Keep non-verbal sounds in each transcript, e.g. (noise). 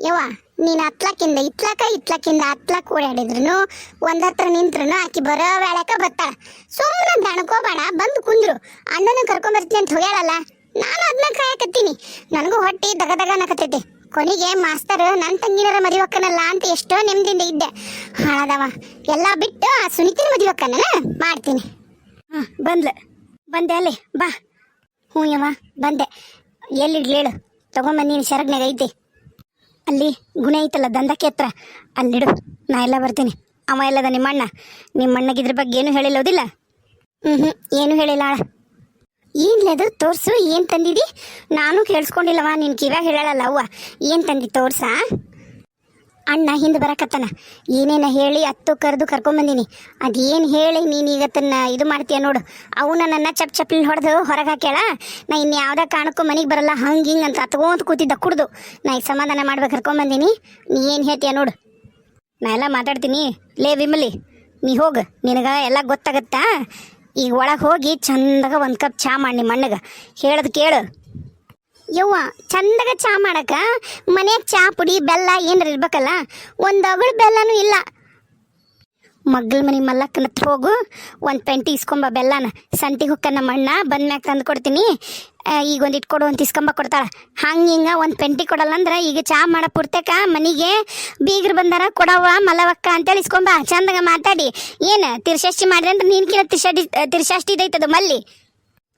ಯವ್ವ, ನೀನು ಹತ್ಲಕ್ಕಿಂದ ಇತ್ಲಕ ಇತ್ಲಕ್ಕಿಂದ ಹತ್ಲಕ್ ಓಡಾಡಿದ್ರು ಒಂದ್ ಹತ್ರ ನಿಂತ್ರು ಆಕಿ ಬರೋ ವೇಳಕ ಬರ್ತಾಳ. ಸುಮ್ಮನೆ ದಣಕೋಬೇಡ ಬಂದು ಕುಂದ್ರು. ಅಣ್ಣನ ಕರ್ಕೊಂಡ್ ಬರ್ತೀನಿ ಅಂತ ಹೋಗ್ಯಾಳಲ್ಲ, ನಾನು ಅದನ್ನ ಕಾಯಕತ್ತೀನಿ. ನನಗೂ ಹೊಟ್ಟಿ ದಗ ದಗ ಅನ್ನಕತ್ತೈತಿ. ಕೊನೆಗೆ ಮಾಸ್ತರ್ ನನ್ನ ತಂಗಿನರ ಮದುವಕ್ಕನಲ್ಲ ಅಂತ ಎಷ್ಟೋ ನೆಮ್ಮದಿಯಿಂದ ಇದ್ದೆ. ಹಾಳದವ. ಎಲ್ಲ ಬಿಟ್ಟು ಆ ಸುನಿತಿನ ಮದುವಕ್ಕನ ಮಾಡ್ತೀನಿ. ಹಾಂ, ಬಂದ್ಲ. ಬಂದೆ ಅಲ್ಲಿ, ಬಾ. ಹ್ಞೂ ಯವ್ವ, ಬಂದೆ. ಎಲ್ಲಿಡ್ಲೇಳು ತಗೊಂಬಂದೀನಿ ಶರಗ್ನಾಗ ಐತಿ. ಅಲ್ಲಿ ಗುಣ ಐತಲ್ಲ ದಂಧಕ್ಕೆ ಹತ್ರ ಅಲ್ಲಿಡು ನಾ ಎಲ್ಲ ಬರ್ತೀನಿ. ಅವ ಎಲ್ಲದ ನಿಮ್ಮಣ್ಣ ನಿಮ್ಮಣ್ಣಗೆ ಇದ್ರ ಬಗ್ಗೆ ಏನು ಹೇಳಿಲ್ಲೋದಿಲ್ಲ? ಹ್ಞೂ ಹ್ಞೂ ಏನು ಹೇಳಿಲ್ಲ ಆಳ. ಏನ್ಲದು ತೋರ್ಸು, ಏನು ತಂದಿದಿ? ನಾನು ಕೇಳಿಸ್ಕೊಂಡಿಲ್ಲವ, ನಿನ್ ಕಿವ್ಯಾಗ ಹೇಳಲ್ಲ ಅವ್ವ. ಏನು ತಂದಿ, ತೋರ್ಸ? ಅಣ್ಣ ಹಿಂದೆ ಬರಕತ್ತಾನ. ಏನೇನ ಹೇಳಿ ಹತ್ತು ಕರೆದು ಕರ್ಕೊಂಬಂದಿನಿ ಅದೇನು ಹೇಳಿ ನೀನು ಈಗ ತನ್ನ ಇದು ಮಾಡ್ತೀಯ ನೋಡು. ಅವನ ನನ್ನ ಚಪ್ ಚಪ್ಲಿ ಹೊಡೆದು ಹೊರಗೆ ಹಾಕ್ಯಾಳ. ನಾ ಇನ್ನು ಯಾವುದೇ ಕಾರಣಕ್ಕೂ ಮನೆಗೆ ಬರಲ್ಲ, ಹಂಗೆ ಹಿಂಗೆ ಅಂತ ಅತ್ಕೊಂತ ಕೂತಿದ್ದ ಕುಡ್ದು. ನಾ ಈಗ ಸಮಾಧಾನ ಮಾಡ್ಬೇಕು ಕರ್ಕೊಂಬಂದಿನಿ ನೀ ಏನು ಹೇಳ್ತೀಯ ನೋಡು. ನಾ ಎಲ್ಲ ಮಾತಾಡ್ತೀನಿ. ಲೇ ವಿಮಲಿ, ನೀ ಹೋಗು. ನಿನಗೆ ಎಲ್ಲ ಗೊತ್ತಾಗತ್ತಾ? ಈಗ ಒಳಗೆ ಹೋಗಿ ಚಂದಾಗ ಒಂದು ಕಪ್ ಚಾ ಮಾಡಿ ನಿಮ್ಮ ಅಣ್ಣಗೆ. ಹೇಳೋದು ಕೇಳು. ಯವ್ವ, ಚಂದಾಗ ಚಾ ಮಾಡಕ ಮನೆಗೆ ಚಾ, ಪುಡಿ, ಬೆಲ್ಲ ಏನಾರ ಇರ್ಬೇಕಲ್ಲ, ಒಂದು ಅಗಳು ಬೆಲ್ಲನೂ ಇಲ್ಲ. ಮಗ್ಳ ಮನೆ ಮಲ್ಲಕ್ಕನ ಹತ್ರ ಹೋಗು, ಒಂದು ಪೆಂಟಿ ಇಸ್ಕೊಂಬ ಬೆಲ್ಲನ. ಸಂತಿಗೆ ಹೊಕ್ಕ ನಮ್ಮ ಅಣ್ಣ ಬಂದ್ಮ್ಯಾಗ ತಂದು ಕೊಡ್ತೀನಿ. ಈಗ ಒಂದು ಇಟ್ಕೊಡು ಅಂತ ಇಸ್ಕೊಂಬ ಕೊಡ್ತಾಳ. ಹಂಗೆ ಹಿಂಗೆ ಒಂದು ಪೆಂಟಿ ಕೊಡಲ್ಲ ಅಂದ್ರೆ ಈಗ ಚಾ ಮಾಡೋ ಪುರ್ತಕ ಮನೆಗೆ ಬೀಗ್ರು ಬಂದಾರ ಕೊಡವ ಮಲವಕ್ಕ ಅಂತೇಳಿ ಇಸ್ಕೊಂಬ. ಚಂದಾಗ ಮಾತಾಡಿ. ಏನು ತಿರ್ಷಷ್ಟಿ ಮಾಡ್ರಿ ಅಂದ್ರೆ ನೀನ್ಕಿನ ತಿರ್ಷಾಡಿ ತಿರ್ಷಷ್ಟಿ ಇದೈತದ ಮಲ್ಲಿ.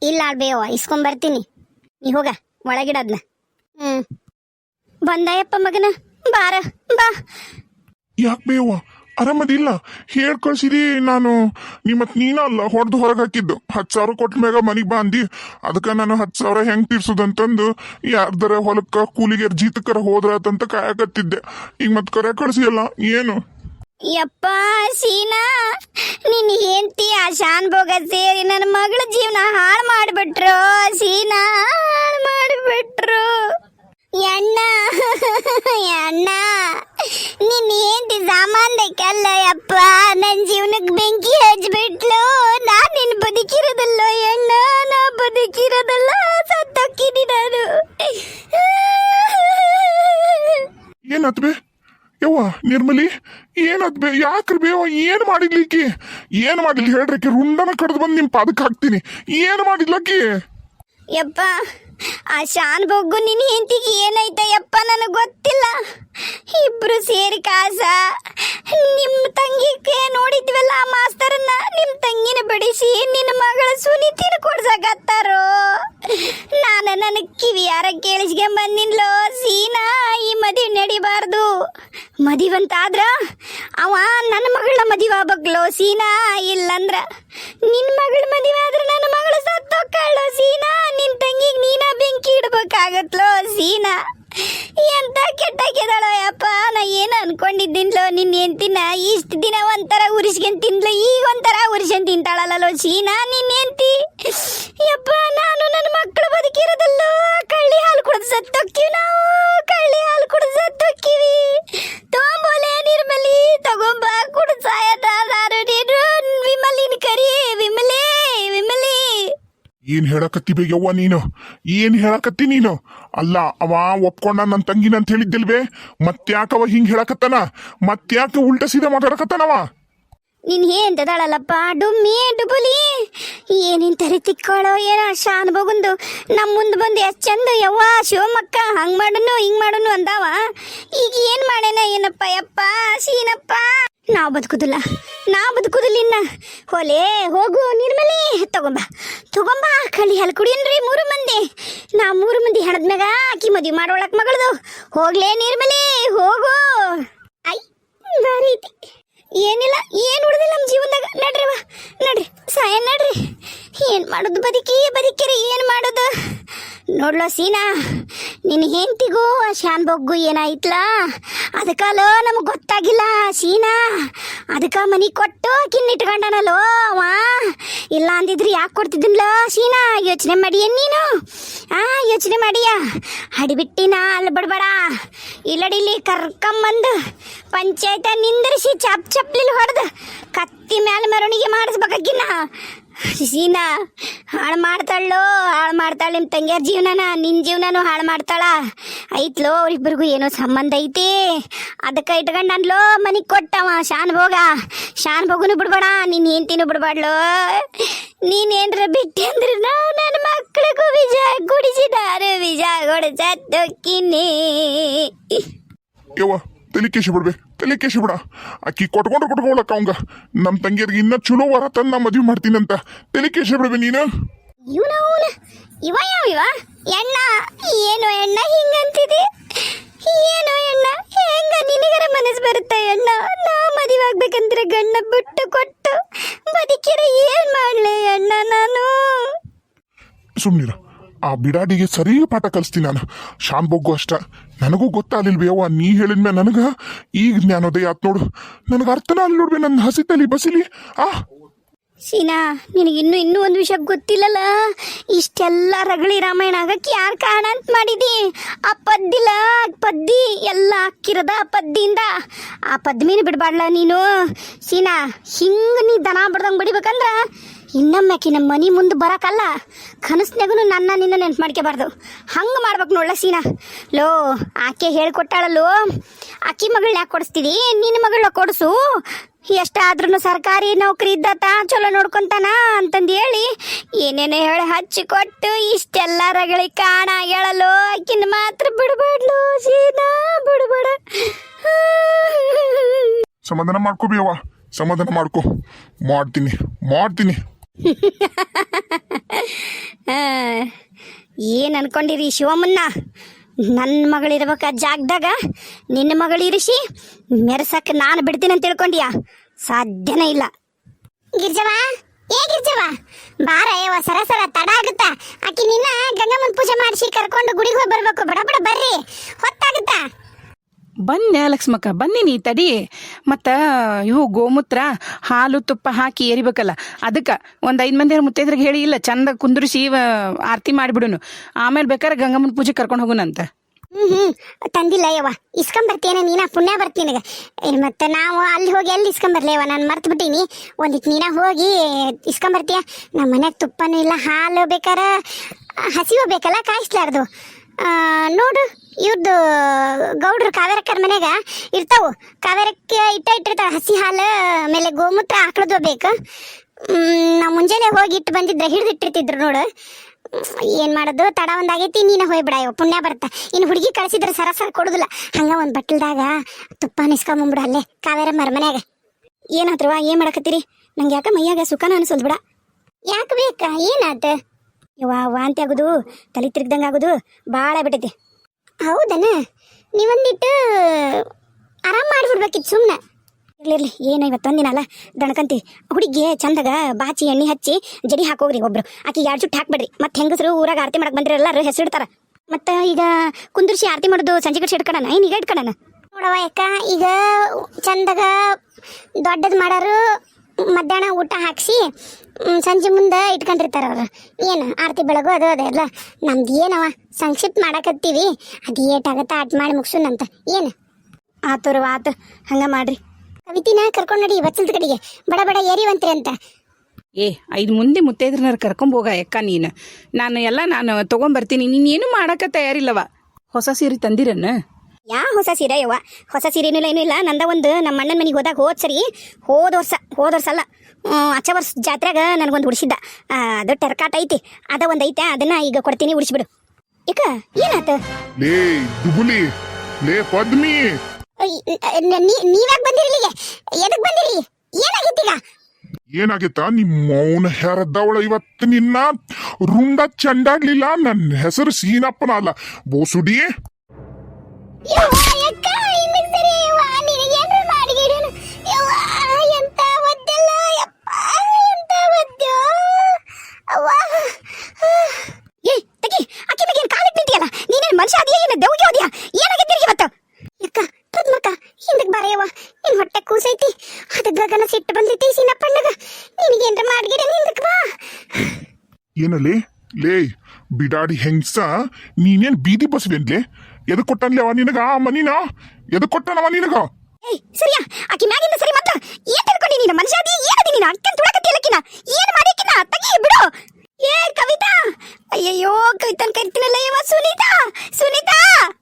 ಇಲ್ಲ ಬೇವ ಇಸ್ಕೊಂಬರ್ತೀನಿ ನೀ ಹೋಗ. ಒಳಗಿಡದ್ನ. ಹ್ಞೂ ಬಂದಾಯಪ್ಪ ಮಗನ ಬಾರ ಬಾ. ಯಾಕೆ ಬೇವ ಆರಾಮದಿಲ್ಲ ಹೇಳ್ ಕಳ್ಸಿದಿ ನಾನು. ನಿಮ್ಮತ್ ನೀನ ಅಲ್ಲ ಹೊಡೆದು ಹೊರಗೆ ಹಾಕಿದ್ದು ಹತ್ತು ಸಾವಿರ ಕೊಟ್ಟ ಮ್ಯಾಗ ಮನಿಗೆ ಬಂದಿ ಅಂದಿ. ಅದಕ್ಕೆ ನಾನು ಹತ್ತು ಸಾವಿರ ಹೆಂಗೆ ತೀರ್ಸುದಂತಂದು ಯಾರ್ದರ ಹೊಲಕ್ಕ ಕೂಲಿಗೆ ಜೀತಕರ ಹೋದ್ರಾತಂತ ಕಾಯಕತ್ತಿದ್ದೆ. ಈಗ ಮತ್ತೆ ಕರೆ ಕಳ್ಸಿಯಲ್ಲ ಏನು? ಯಪ್ಪ ಸೀನಾ ನಿನ್ನ ಹೆಂಡತಿ ಆ ಶಾನ್ ಭೋಗ ಸೇರಿ ನನ್ನ ಮಗಳ ಜೀವನ ಹಾಳು ಮಾಡಿಬಿಟ್ರು ಸೀನಾ ಹಾಳು ಮಾಡಿಬಿಟ್ರು ಅಣ್ಣ ಅಣ್ಣ ನಿನ್ ಹೆಂಡತಿ ಸಾಮಾನ್ಯಕ್ಕಲ್ಲ ಯಪ್ಪ ನನ್ನ ಜೀವನಕ್ಕೆ ಬೆಂಕಿ ಹಚ್ಬಿಟ್ಲು ನಾನು ನಿನ್ ಬದುಕಿರೋದಲ್ಲ ಅಣ್ಣ ನಾ ಬದುಕಿರೋದಲ್ಲ ಸತ್ತೋಕ್ಕಿನಿ ನಾನು ಏನತ್ ಬೇ ಯವ್ವ ನಿರ್ಮಲಿ ಏನತ್ ಬೇ ಯಾಕ್ರಿ ಬೇವ ಏನ್ ಮಾಡಿದ್ಲಿಕ್ಕಿ ಏನ್ ಮಾಡಿಲ್ಲ ಹೇಳ್ರಿ ರುಂಡನ ಕಡ್ದು ಬಂದು ನಿಮ್ ಪಾದಕ್ಕೆ ಹಾಕ್ತೀನಿ ಏನ್ ಮಾಡಿದ್ಲಕ್ಕಿ ಯಪ್ಪ ಆ ಶಾನ್ ಬೊಗ್ಗು ನಿನ್ನ ಹೆಂತಿಗೆ ಏನೈತ ಯಪ್ಪ ನನಗೆ ಗೊತ್ತಿಲ್ಲ. ಇಬ್ರು ಸೇರಿ ಕಾಸ ನಿಮ್ಮ ತಂಗಿಗೆ ನೋಡಿದ್ವಲ್ಲ ಆ ಮಾಸ್ತರನ್ನ? ನಿಮ್ಮ ತಂಗಿನ ಬಡಿಸಿ ನಿನ್ನ ಮಗಳ ಸುನೀತಿನ ಕೊಡ್ಸಕತ್ತಾರೋ? ನಾನು ನನ್ನ ಕಿವಿ ಯಾರ ಕೇಳಿಸ್ಕೊಂಡ್ ಬಂದಿನ್ಲೋ, ಸೀನಾ, ಈ ಮದುವೆ ನಡಿಬಾರ್ದು. ಮದಿವಂತಾದ್ರ? ಅವ ನನ್ನ ಮಗಳ ಮದುವೆ ಆಗ್ಬೇಕಲೋ, ಸೀನಾ? ಇಲ್ಲಂದ್ರ? ನಿನ್ನ ಮಗಳ ಮದುವೆ ಆದ್ರೆ ನನ್ನ ಮಗಳು ಸತ್ತೋಕ್ಕಳ್ಳೋ ಸೀನಾ? ನಿನ್ನ ತಂಗಿಗೆ ನೀನ ಬೆಂಕಿ ಇಡ್ಬೇಕಾಗತ್ಲೋ ಸೀನಾ ಎಂತ ಕೆಟ್ಟಾಗಿದ್ದಾಳೋ ಯಪ್ಪ ನಾ ಏನು ಅನ್ಕೊಂಡಿದ್ದೀನ್ಲೋ ನಿನ್ನ ಹೆಂಡ್ತಿನ ಇಷ್ಟು ದಿನ ಒಂಥರ ಉರಿಸ್ಕೊಂಡ್ ತಿನ್ಲು ಈಗ ಒಂಥರ ಉರಿಸ್ಕೊಂಡ್ ತಿಂತಾಳಲ್ಲೋ ಸೀನಾ ನಿನ್ನ ಹೆಂಡ್ತಿ ಹೇಳಕತ್ತಿ ಬೇ ಯವ್ವ ನೀನು? ಏನು ಹೇಳಕತ್ತಿ ನೀನು? ಅಲ್ಲ, ಅವ ಒಪ್ಕೊಂಡ ನನ್ನ ತಂಗಿನ ಅಂತ ಹೇಳಿದ್ದಿಲ್ವೇ ಮತ್ತ್ಯಾಕವ ಹಿಂಗ್ ಹೇಳಕತ್ತಾನ? ಮತ್ತ್ಯಾಕೆ ಉಲ್ಟ ಸೀದಾ ಮಾತಾಡಕತ್ತಾನವ ನೀನ್ ಏನ್ದದಾಳಲ್ಲಪ್ಪ ಡುಮ್ಮಿ ಡುಬುಲಿ? ಏನಿನ್ ತರಿ ತಿಕ್ಕೊಳ್ಳೋ ಏನ ಶಾನ್ ಬಗುಂದು ನಮ್ಮ ಮುಂದೆ ಬಂದು ಎಷ್ಟು ಚಂದ ಯವ್ವ ಶಿವಮಕ್ಕ ಹಂಗ್ ಮಾಡನು, ಹಿಂಗ್ ಮಾಡನು ಅಂದಾವ? ಈಗ ಏನ್ ಮಾಡೇನ ಏನಪ್ಪ ಯಪ್ಪ, ಸೀನಪ್ಪ? ನಾವು ಬದುಕುದಿಲ್ಲ ನಾ ಬದುಕುದಿಲ್ಲ ಇನ್ನ. ಹೊಲೆ, ಹೋಗು ನಿರ್ಮಲಿ ತಗೊಂಬ ತಗೊಂಬ ಕಳಿ ಹಲ್ ಕುಡಿಯನ್ರಿ ಮೂರು ಮಂದಿ. ನಾ ಮೂರು ಮಂದಿ ಹೆಣದ್ಮ್ಯಾಗ ಆಕಿ ಮದುವೆ ಮಾಡೋಳಕ್ ಮಗಳದು. ಹೋಗ್ಲೇ ನಿರ್ಮಲಿ ಹೋಗು. ಐ ಐತಿ. ಏನಿಲ್ಲ, ಏನು ಉಳಿದಿಲ್ಲ ನಮ್ಮ ಜೀವನದಾಗ. ನಡ್ರಿ ವಾ, ನಡ್ರಿ ಸಾಯ ನಡ್ರಿ. ಏನು ಮಾಡೋದು ಬದುಕಿ ಬದುಕಿರಿ ಏನು ಮಾಡೋದು? ನೋಡ್ಲೋ ಸೀನಾ ನಿನ್ನ ಹೆಂಡತಿಗೂ ಆ ಬೊಗ್ಗು ಏನಾಯ್ತಲ್ಲ ಅದಕ್ಕಲ್ಲೋ ನಮಗೆ ಗೊತ್ತಾಗಿಲ್ಲ ಸೀನಾ. ಅದಕ್ಕೆ ಮನಿ ಕೊಟ್ಟು ಕಿನ್ನಿಟ್ಕೊಂಡನಲ್ಲೋ ಅವ ಇಲ್ಲ ಅಂದಿದ್ರೆ ಯಾಕೆ ಕೊಡ್ತಿದ್ದಿಲ್ಲ ಸೀನಾ? ಯೋಚನೆ ಮಾಡಿಯ ನೀನು? ಆ, ಯೋಚನೆ ಮಾಡಿಯ? ಹಡಿಬಿಟ್ಟಿನ ಅಲ್ಲಿ ಬಿಡ್ಬೇಡ. ಇಲ್ಲಡಿಲಿ ಕರ್ಕೊಂಬಂದು ಪಂಚಾಯತ ನಿಂದ್ರಿಸಿ ಚಪ್ ಚಪ್ಲಿಲ್ ಹೊಡೆದು ಕತ್ತಿ ಮೇಲೆ ಮೆರವಣಿಗೆ ಮಾಡಿಸ್ಬೇಕಾಗಿನ್ನ. ಸೀನಾ, ಹಾಳು ಮಾಡ್ತಾಳು, ಹಾಳು ಮಾಡ್ತಾಳೆ ನಿಮ್ಮ ತಂಗಿಯರ ಜೀವನನ ನಿನ್ನ ಜೀವನನೂ ಹಾಳು ಮಾಡ್ತಾಳ. ಐತ್ಲೋ, ಅವ್ರಿಬ್ರಿಗೂ ಏನೋ ಸಂಬಂಧ ಐತಿ. ಅದಕ್ಕೆ ಇಟ್ಕೊಂಡು ಅನ್ಲೋ ಮನೆಗೆ ಕೊಟ್ಟವ, ಶಾನ್ ಭೋಗ ಶಾನ್ ಭೋಗನು ಬಿಡ್ಬೇಡ ನಿನ್ನ ಹೆಂಡ್ತಿನೂ ಬಿಡ್ಬಾಡ್ಲೋ. ನೀನೇನ್ರ ಬಿಟ್ಟೆ ಅಂದ್ರೆ ನನ್ನ ಮಕ್ಕಳಿಗೂ ವಿಜ ಗುಡಿಸಿದಾರೆ, ವಿಜ ಗುಡಿಸತ್ತೊಕ್ಕಿನಿ ಯವ್ವ, ತಲೆ ಕೇಸಿ ಬಿಡ್ಬೆ. ತಲೆ ಕೇಸಿ ಬಿಡ. ಆಕಿ ಕೊಟ್ಕೊಂಡು ಕೊಟ್ಕೊಳಕ್ಕ ಅವಂಗ. ನಮ್ಮ ತಂಗಿಯರಿಗೆ ಇನ್ನ ಚಲೋ ವರ ತಂದು ನಾ ಮದ್ವೆ ಮಾಡ್ತೀನಂತ. ತಲೆ ಕೇಸಿ ನೀನು. ಇವನ ಅವನ. ಇವ ಯಾವ ಇವ? ಎಣ್ಣ. ಏನು ಎಣ್ಣ ಅಂತಿದಿ? ಏನು ಎಣ್ಣ? ಹೆಂಗ ನಿನಗರ ಮನಸ್ಸು ಬರುತ್ತೆ ಎಣ್ಣ? ನಾ ಮದುವೆ ಆಗ್ಬೇಕಂದ್ರೆ ಗಂಡ ಬಿಟ್ಟು ಕೊಟ್ಟು ಬದುಕಿರ ಏನ್ ಮಾಡ್ಲೆ ಎಣ್ಣ ನಾನು? ಸುಮ್ನಿರ. ಆ ಬಿಡಾಡಿಗೆ ಸರಿ ಪಾಠ ಕಲಿಸ್ತೀನಿ ನಾನು. ಶಾನ್ ಬೊಗ್ಗು ಅಷ್ಟ. ನನಗೂ ಗೊತ್ತಾಗಲಿಲ್ವೇವ ನೀ ಹೇಳಿದ್ಮೇಲೆ ನನಗ ಈಗ ಜ್ಞಾನೋದಯ ಆತ್ ನೋಡು. ನನಗೆ ಅರ್ಥನ ಅಲ್ಲಿ ನೋಡ್ಬಿ ನನ್ನ ಹಸಿತಲಿ, ಬಸಿಲಿ. ಆ. ಸೀನಾ ಇನ್ನು ಇನ್ನೂ ಒಂದು ವಿಷಯ ಗೊತ್ತಿಲ್ಲಲ್ಲ? ಇಷ್ಟೆಲ್ಲ ರಗಳಿ ರಾಮಾಯಣ ಆಗಕ್ಕೆ ಯಾರು ಕಾರಣ ಅಂತ ಮಾಡಿದಿ? ಆ ಪದ್ದಿಲ್ಲ ಪದ್ದಿ, ಎಲ್ಲ ಹಾಕಿರದ ಪದ್ದಿಯಿಂದ. ಆ ಪದ್ಮಿನ ಬಿಡಬಾಡ್ಲ ನೀನು? ಸೀನಾ, ಹಿಂಗೆ ನೀ ದನ ಬಡ್ದಂಗೆ ಬಡಿಬೇಕಂದ್ರ ಇನ್ನೊಮ್ಮೆ ಆಕಿ ನಮ್ಮ ಮನೆ ಮುಂದೆ ಬರಕಲ್ಲ ಕನಸ್ನಾಗೂ ನನ್ನ ನಿನ್ನ ನೆನ್ಪು ಮಾಡ್ಕೋಬಾರ್ದು ಹಂಗೆ ಮಾಡ್ಬೇಕು ನೋಡ್ಲ ಸೀನಾ. ಲೋ, ಆಕೆ ಹೇಳ್ಕೊಟ್ಟಾಳಲ್ಲೋ ಅಕ್ಕಿ ಮಗಳನ್ನ ಯಾಕೆ ಕೊಡಿಸ್ತೀವಿ ನಿನ್ನ ಮಗಳನ್ನ ಕೊಡಿಸು. ಎಷ್ಟಾದ್ರೂ ಸರ್ಕಾರಿ ನೌಕರಿ ಇದ್ದತ ಚಲೋ ನೋಡ್ಕೊಂತಾನ ಅಂತಂದು ಹೇಳಿ ಏನೇನೋ ಹೇಳಿ ಹಚ್ಚಿಕೊಟ್ಟು ಇಷ್ಟೆಲ್ಲ ರಗಳಿ ಕಾಣ ಹೇಳಲು, ಆಕಿನ ಮಾತ್ರ ಬಿಡಬೇಡ್ಲು ಸೀನಾ, ಬಿಡಬೇಡ. ಸಮಾಧಾನ ಮಾಡ್ಕೋ ಅವ್ವ ಸಮಾಧಾನ ಮಾಡ್ಕೋ. ಮಾಡ್ತೀನಿ ಮಾಡ್ತೀನಿ. (laughs) ಏನು ಅನ್ಕೊಂಡಿರಿ ಶಿವಮ್ಮನ್ನ ನನ್ನ ಮಗಳಿರ್ಬೇಕ ಜಾಗದಾಗ, ನಿನ್ನ ಮಗಳಿರಿಸಿ ಮೆರೆಸಕ್ಕೆ ನಾನು ಬಿಡ್ತೀನಿ ಅಂತ ತಿಳ್ಕೊಂಡ್ಯಾ? ಸಾಧ್ಯನೇ ಇಲ್ಲ. ಗಿರ್ಜವ, ಏ ಗಿರ್ಜವ, ಬಾರ ಏವ ಸರ ತಡ ಆಗುತ್ತಾ? ಆಕಿ ನಿನ್ನ ಗಂಗಮ್ಮನ ಪೂಜೆ ಮಾಡಿಸಿ ಕರ್ಕೊಂಡು ಗುಡಿಗೆ ಹೋಗಿ ಬರ್ಬೇಕು. ಬಡ ಬಡ ಬರ್ರಿ. ಹೊತ್ತಾಗುತ್ತಾ? ಬನ್ನೆ ಲಕ್ಷ್ಮಕ್ಕ ಬನ್ನಿನಿ ತಡಿ. ಮತ್ತು ಇವು ಗೋಮೂತ್ರ ಹಾಲು ತುಪ್ಪ ಹಾಕಿ ಏರಿಬೇಕಲ್ಲ ಅದಕ್ಕೆ ಒಂದು ಐದು ಮಂದಿ ಮುತ್ತೈದ್ರಿಗೆ ಹೇಳಿ, ಇಲ್ಲ, ಚಂದ ಕುಂದ್ರಿಸಿ ಆರತಿ ಮಾಡಿಬಿಡುನು. ಆಮೇಲೆ ಬೇಕಾದ್ರೆ ಗಂಗಮ್ಮನ ಪೂಜೆ ಕರ್ಕೊಂಡು ಹೋಗುನಂತ. ಹ್ಮ್ ಹ್ಮ್. ತಂದಿಲ್ಲ, ಯವ್ವ. ಬರ್ತೀನ ನೀನ? ಪುಣ್ಯ ಬರ್ತೀನಿ ಮತ್ತೆ ನಾವು ಅಲ್ಲಿ ಹೋಗಿ ಎಲ್ಲಿ ಇಸ್ಕೊಂಬರ್ಲೇವ ನಾನು ಮರ್ತು ಬಿಟ್ಟೀನಿ ಒಂದಿಟ್ಟು ನೀನ ಹೋಗಿ ಇಸ್ಕೊಂಬರ್ತೀಯ ನಮ್ಮ ಮನ್ಯಾಗ ತುಪ್ಪನೂ ಇಲ್ಲ, ಹಾಲು ಬೇಕಾರ ಹಸಿವು ಬೇಕಲ್ಲ, ಕಾಯಿಸ್ಲಾರ್ದು. ನೋಡು. ಇವ್ರದ್ದು ಗೌಡ್ರು ಕಾವೇರಕ್ಕರ ಮನೆಗ ಇರ್ತಾವು. ಕಾವೇರಕ್ಕೆ ಇಟ್ಟ ಇಟ್ಟಿರ್ತಾವ ಹಸಿ ಹಾಲು, ಆಮೇಲೆ ಗೋಮೂತ್ರ ಆಕಳದ್ದು ಬೇಕು. ನಾವು ಮುಂಜಾನೆ ಹೋಗಿ ಇಟ್ಟು ಬಂದಿದ್ರೆ ಹಿಡಿದಿಟ್ಟಿರ್ತಿದ್ರು ನೋಡು. ಏನ್ ಮಾಡೋದು? ತಡ ಒಂದಾಗೈತಿ ನೀನ ಹೋಗ್ಬಿಡ ಇವ ಪುಣ್ಯ ಬರ್ತ. ಇನ್ನು ಹುಡುಗಿ ಕಳಿಸಿದ್ರೆ ಸರ ಸರ ಕೊಡುದಿಲ್ಲ. ಹಂಗ ಒಂದ್ ಬಟ್ಟಲ್ದಾಗ ತುಪ್ಪ ನಿಸ್ಕೊಂಬಂಬಿಡ ಅಲ್ಲೇ ಕಾವೇರ ಮನ್ಯಾಗ ಏನಾತ್ರವ ಏನ್ ಮಾಡಕತ್ತೀರಿ? ನಂಗೆ ಯಾಕ ಮೈಯಾಗ ಸುಖನ ಅನ್ಸೋದ್ ಬಿಡ. ಯಾಕೆ ಬೇಕ? ಏನಾತ ಯವ್ವ, ವಾಂತಿ ಆಗುದು, ತಲೆ ತಿರ್ಗ್ದಂಗ ಆಗುದು ಭಾಳ ಬಿಟ್ಟೈತಿ. ಹೌದನ? ನೀವೊಂದಿಟ್ಟು ಆರಾಮ್ ಮಾಡ್ಬಿಡ್ಬೇಕಿತ್ತು ಸುಮ್ಮನೆ ಇರ್ಲಿರ್ಲಿ ಏನು ಇವತ್ತೊಂದಿನ ಅಲ್ಲ, ದಣಕಂತಿ. ಹುಡುಗಿ ಚಂದಾಗ ಬಾಚಿ ಎಣ್ಣೆ ಹಚ್ಚಿ ಜಡಿ ಹಾಕೋಗ್ರಿ ಒಬ್ರು. ಆಕಿ ಎರಡು ಚುಟ್ಟು ಹಾಕ್ಬೇಡ್ರಿ. ಮತ್ತೆ ಹೆಂಗಸರು ಊರಾಗ ಆರತಿ ಮಾಡಕ್ ಬಂದ್ರೆ ಎಲ್ಲರೂ ಹೆಸರಿಡ್ತಾರ. ಮತ್ತ ಈಗ ಕುಂದ್ರಿಸಿ ಆರತಿ ಮಾಡೋದು ಸಂಜೆ ಕಡೆ ಇಟ್ಕೊಳಣ? ಏನು ಈಗ ಇಟ್ಕೊಳಣ? ನೋಡವ ಯಾಕ ಈಗ ಚಂದಾಗ ದೊಡ್ಡದು ಮಾಡೋರು ಮಧ್ಯಾಹ್ನ ಊಟ ಹಾಕ್ಸಿ ಸಂಜೆ ಮುಂದೆ ಇಟ್ಕೊಂಡಿರ್ತಾರೆ ಅವರು. ಏನು ಆರತಿ ಬೆಳಗು ಅದು ಅದೇ ಅಲ್ಲ ನಮ್ದು ಏನವ ಸಂಕ್ಷಿಪ್ತ ಮಾಡಕತ್ತೀವಿ. ಅದು ಏಟಾಗತ್ತೆ ಅಟ್ ಮಾಡಿ ಮುಗ್ಸುನಂತ ಏನು? ಆತೋರು ಆತು. ಹಂಗ ಮಾಡ್ರಿ. ಕವಿತಿನ ಕರ್ಕೊಂಡು ನಡಿ ಬಚ್ಚಲ್ದ ಕಡೆಗೆ. ಬಡ ಬಡ ಏರಿವಂತ್ರಿ ಅಂತ. ಏ ಐದು ಮುಂದೆ ಮುತ್ತೈದ್ರನ್ನ ಕರ್ಕೊಂಡ್ ಹೋಗ ಅಕ್ಕ ನೀನು. ನಾನು ಎಲ್ಲ ನಾನು ತೊಗೊಂಬರ್ತೀನಿ. ನೀನು ಏನು ಮಾಡಕ್ಕೆ ತಯಾರಿಲ್ಲವ? ಹೊಸ ಸೀರೆ ತಂದಿರನ್ನ ಯಾ ಹೊಸ ಸೀರೆ ಯವ್ವ? ಹೊಸ ಸೀರೆನೂ ಏನಿಲ್ಲ ಏನೂ ಇಲ್ಲ. ನಂದ ಒಂದು ನಮ್ಮ ಅಣ್ಣನ ಮನೆಗೆ ಹೋದಾಗ ಹೋದ್ ಸರಿ ಹೋದ ವರ್ಷ ಹೋದ ವರ್ಷ ಅಲ್ಲ ಅಚ್ಚ ವರ್ಷ ಜಾತ್ರೆಗ ನನಗೊಂದು ಉಡಿಸಿದ್ದ. ಅದು ಟೆರ್ಕಾಟ್ ಐತಿ ಅದ ಒಂದು ಐತೆ ಅದನ್ನ ಈಗ ಕೊಡ್ತೀನಿ ಉಡಿಸ್ಬಿಡು. ಇಕ ಏನಾತ? ಲೇ ದುಬುಲಿ ಲೇ ಪದ್ಮಿ. ನೀವ್ಯಾಕೆ ಬಂದಿರಿ ಇಲ್ಲಿಗೆ? ಎದಕ್ ಬಂದಿರಿ? ಏನಾಗಿತ್ತೀಗ ಏನಾಗಿತ್ತ ನಿಮ್ಮ ಮೌನ ಹೆರದವಳ ಇವತ್ತು ನಿನ್ನ ರುಂಡ ಚಂಡಾಗ್ಲಿಲ್ಲ ನನ್ನ ಹೆಸರು ಸೀನಪ್ಪನ ಅಲ್ಲ. ಬೋಸುಡಿ. ಯವ್ವ, ಯಕ್ಕ, ಹಿಂದಕ್ ಸರಿ ಯವ್ವ, ನಿನಗೇನ್ರ ಮಾಡಿಗಿಡೇನು? ಯವ್ವ, ಎಂತ ಒದ್ದೆಲ್ಲ, ಯಪ್ಪ, ಎಂತ ಒದ್ದೆ. ಅವ್ವ. ಏ, ತೆಗಿ, ಆಕಿ ಮ್ಯಾಗ್ ಏನ್ ಕಾಲಿಟ್ ನಿಂತಿಯಲ್ಲ? ನೀನೇನ್ ಮನುಷ್ಯ ಅದಿಯಾ ಏನು ದೆವ್ಗೆ ಹೋದ್ಯಾ ಏನಾಗೈತಿ ನಿನಗೆ ಇವತ್ತು ಯಕ್ಕ ಪದ್ಮಕ್ಕ ಹಿಂದಕ್ ಬಾರ ಯವ್ವ ನಿನ್ ಹೊಟ್ಟೆ ಕೂಸೈತಿ ಅದ ಗಗನ ಸಿಟ್ಟು ಬಂದೈತಿ ಸೀನಪ್ಪಣ್ಣಗ ನಿನಗೇನ್ರ ಮಾಡಿಗಿಡೇನು ಹಿಂದಕ್ ಬಾ ಏನಲೇ ಲೇ ಬಿಡಾಡಿ ಹೆಂಗ್ಸ? ನೀನೇನ್ ಬೀದಿ ಬಸ್ವೇನ್ಲೇ ಎದಕ್ ಕೊಟ್ಟನ್ಲೇವ ನಿನಗ? ಆ ಮನಿನ ಎದಕ್ ಕೊಟ್ಟನವ ನಿನಗ? ಏಯ್, ಸರಿಯಾ? ಆಕಿ ಮ್ಯಾಗಿಂದ ಸರಿ ಮತ್ತ ಏನ್ ತಿಳ್ಕೊಂಡಿ ನೀನು? ಮನುಷ್ಯ ಅದಿ ಏನದಿ ನೀನು? ಅಕ್ಕನ್ ತುಳಕತ್ತಿ ಇಲ್ಲಕಿನ ಏನ್ ಮಾಡಿಕಿನ ತಗಿ, ಬಿಡು. ಏ ಕವಿತಾ. ಅಯ್ಯಯ್ಯೋ, ಕವಿತನ್ ಸುನೀತಾ? ಯವ್ವ